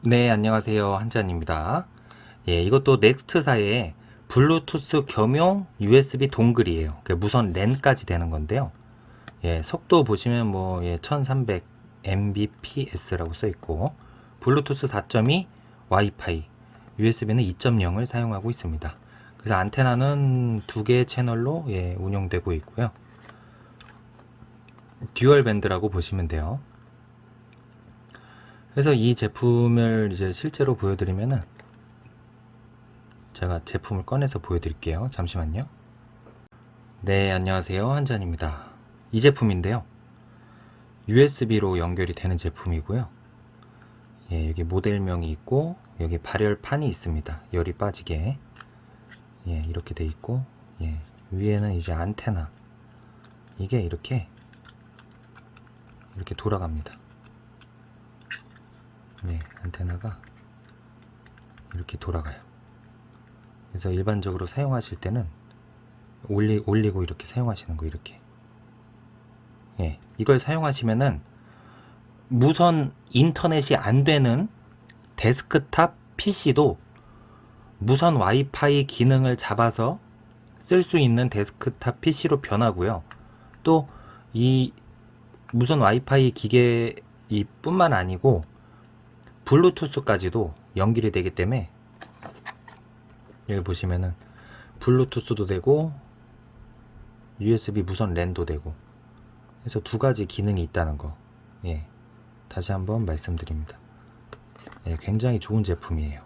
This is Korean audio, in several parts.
네, 안녕하세요. 한잔입니다. 예, 이것도 넥스트사의 블루투스 겸용 USB 동글이에요. 그 무선 랜까지 되는 건데요. 예, 속도 보시면 뭐, 예, 1300 Mbps라고 써 있고, 블루투스 4.2 와이파이, USB는 2.0을 사용하고 있습니다. 그래서 안테나는 두 개의 채널로 예, 운영되고 있고요. 듀얼 밴드라고 보시면 돼요. 그래서 이 제품을 이제 실제로 보여드리면은 제가 제품을 꺼내서 보여드릴게요. 잠시만요. 네, 안녕하세요. 한잔입니다. 이 제품인데요. USB로 연결이 되는 제품이고요. 예, 여기 모델명이 있고 여기 발열판이 있습니다. 열이 빠지게. 예, 이렇게 돼 있고 예, 위에는 이제 안테나. 이게 이렇게 이렇게 돌아갑니다. 네, 안테나가 이렇게 돌아가요. 그래서 일반적으로 사용하실 때는 올리, 올리고 이렇게 사용하시는 거 이렇게. 예, 이걸 사용하시면은 무선 인터넷이 안 되는 데스크탑 PC도 무선 와이파이 기능을 잡아서 쓸 수 있는 데스크탑 PC로 변하고요. 또 이 무선 와이파이 기계 이 뿐만 아니고 블루투스까지도 연결이 되기 때문에 여기 보시면은 블루투스도 되고 USB 무선 랜도 되고 그래서 두 가지 기능이 있다는 거 예, 다시 한번 말씀드립니다. 예, 굉장히 좋은 제품이에요.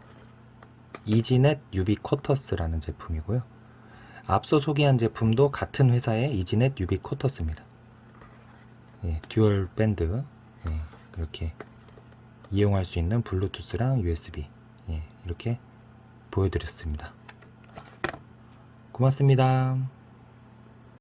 이지넷 유비 쿼터스라는 제품이고요. 앞서 소개한 제품도 같은 회사의 이지넷 유비 쿼터스입니다. 예, 듀얼 밴드 예, 이렇게 이용할 수 있는 블루투스랑 USB 예, 이렇게 보여드렸습니다. 고맙습니다.